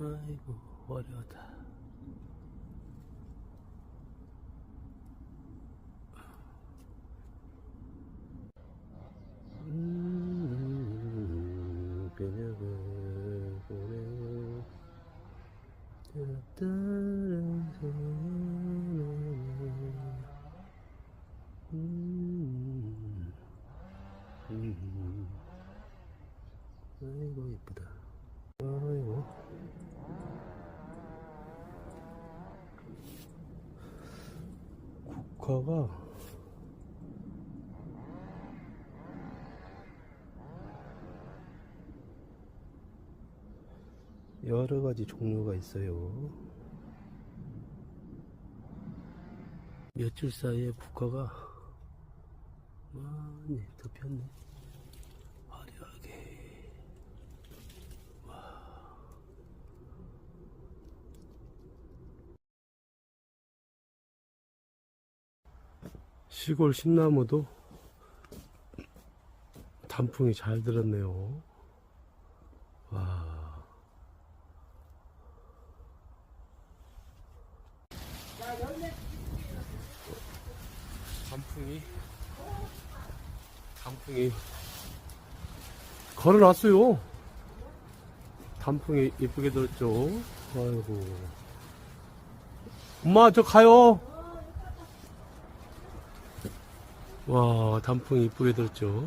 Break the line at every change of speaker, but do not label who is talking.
아이고 화려하다. 음, 음, 음, 아이고 예쁘다. 아이고 국화가 여러 가지 종류가 있어요. 며칠 사이에 국화가 많이 더 폈네. 화려하게. 시골 신나무도 단풍이 잘 들었네요. 와. 단풍이 단풍이 걸어놨어요. 단풍이 예쁘게 들었죠. 아이고. 엄마 저 가요. 와 단풍이 이쁘게 들었죠.